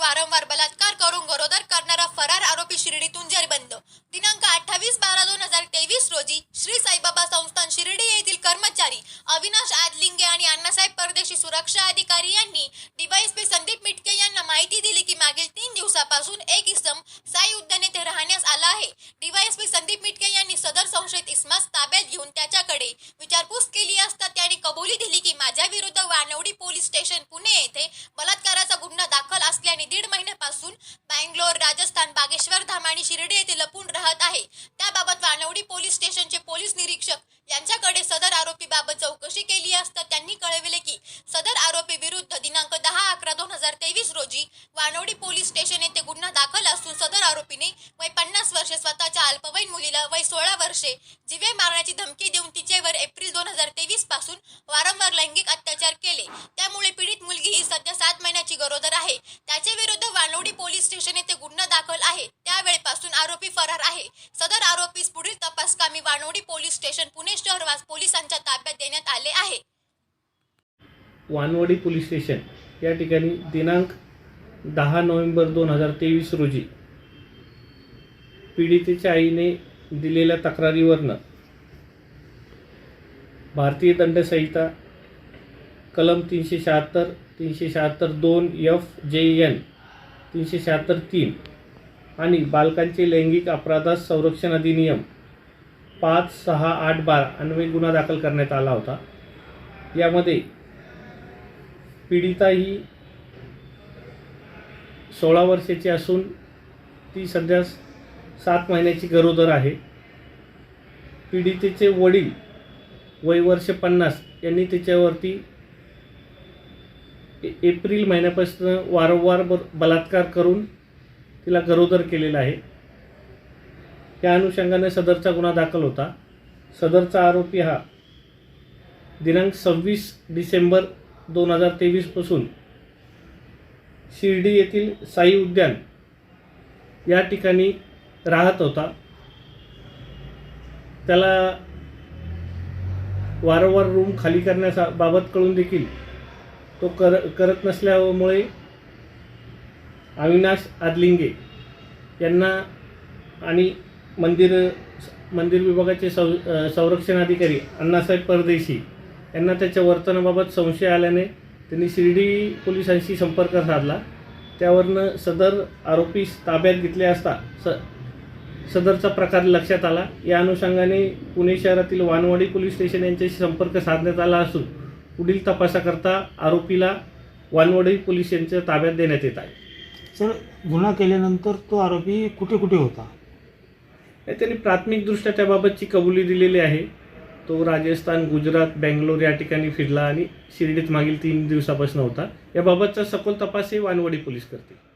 वारंवार बलात्कार करून गरोदर करणारा फरार आरोपी शिर्डीतून जेरबंद दिनांक अठ्ठावीस बारा दोन हजार तेवीस रोजी श्री साईबाबा संस्थान शिर्डी येथील कर्मचारी अविनाश आदलिंगे आणि अण्णासाहेब परदेशी सुरक्षा अधिकारी यांनी डीवायएसपी संदीप मिटके यांना माहिती दिली की मागील तीन दिवसापासून एक इसम साई उद्यान येथे राहण्यास आला आहे. डीवायएसपी संदीप मिटके यांनी सदर संशयित इसमास ताब्यात घेऊन त्याच्याकडे विचारपूस केली असता त्याने कबुली दिली की माझ्या विरुद्ध वानवडी पोलीस स्टेशन पुणे येथे बलात्काराचा गुन्हा दाखल असल्याने दीड महिन्यापासून बँगलोर राजस्थान बागेश्वर धाम आणि शिर्डी येथे लपून राहत आहे. त्याबाबत वानवडी पोलीस स्टेशनचे पोलीस निरीक्षक यांच्याकडे सदर आरोपीबाबत चौकशी केली असता त्यांनी कळविले की सदर आरोपी विरुद्ध दिनांक दहा अकरा दोन हजार तेवीस रोजी वानवडी पोलीस स्टेशन येथे गुन्हा दाखल असून सदर आरोपीने वय पन्नास वर्षे स्वतःच्या अल्पवयीन मुलीला वय सोळा वर्षे जिवे मारण्याची धमकी देऊन तिचेवर एप्रिल दोन हजार तेवीसपासून वारंवार लैंगिक अत्याचार केले. त्यामुळे पीडित मुलगी ही सध्या सात महिन्याची गरोदर आहे त्याच्या विरुद्ध वानवडी पोलीस स्टेशन येथे गुन्हा दाखल आहे त्यावेळेपासून आरोपी फरार आहे सदर आरोपीस पुढील तपास कामी वानोडी पोलीस स्टेशन पुणे शहर पोलिसांच्या ताब्यात देण्यात आले आहे. वानवडी पोलीस स्टेशन या ठिकाणी दिनांक दहा नोव्हेंबर दोन हजार तेवीस रोजी पीडितेच्या आईने दिलेल्या तक्रारीवरनं भारतीय दंडसंहिता कलम तीनशे शहात्तर तीनशे शहात्तर दोन एफ जे एन तीनशे शहात्तर तीन आणि बालकांचे लैंगिक अपराधास संरक्षण अधिनियम पाच सहा आठ बारा अन्वये गुन्हा दाखल करण्यात आला होता. यामध्ये पीडिता ही सोळा वर्षाची असून ती सध्या सात महिन्याची गरोदर आहे. पीडितेचे वडील वय वर्ष पन्नास यांनी तिच्यावरती ए- एप्रिल महिन्यापासून वारंवार ब बलात्कार करून तिला गरोदर केलेला आहे. त्या अनुषंगाने सदरचा गुन्हा दाखल होता. सदरचा आरोपी हा दिनांक सव्वीस डिसेंबर दोन हजार तेवीसपासून शिर्डी येथील साई उद्यान या ठिकाणी राहत होता. त्याला वारंवार रूम खाली करण्याचा बाबत कळून देखील तो कर करत नसल्यामुळे अविनाश आदलिंगे यांना आणि मंदिर मंदिर विभागाचे सौ संरक्षण अधिकारी अण्णासाहेब परदेशी यांना त्याच्या वर्तनाबाबत संशय आल्याने त्यांनी शिर्डी पोलिसांशी संपर्क साधला. त्यावरनं सदर आरोपीस ताब्यात घेतले असता स सदरचा प्रकार लक्षात आला. या अनुषंगाने पुणे शहरातील वानवाडी पोलीस स्टेशन यांच्याशी संपर्क साधण्यात आला असून पुढील तपासाकरता आरोपीला वानवाडी पोलीस यांच्या ताब्यात देण्यात येत आहे. सर गुन्हा केल्यानंतर तो आरोपी कुठे कुठे होता? नाही त्यांनी प्राथमिकदृष्ट्या त्याबाबतची कबुली दिलेली आहे. तो राजस्थान गुजरात बँगलोर या ठिकाणी फिरला आणि शिर्डीत मागील तीन दिवसापासून होता. याबाबतचा सखोल तपासही वानवडी पोलीस करतील.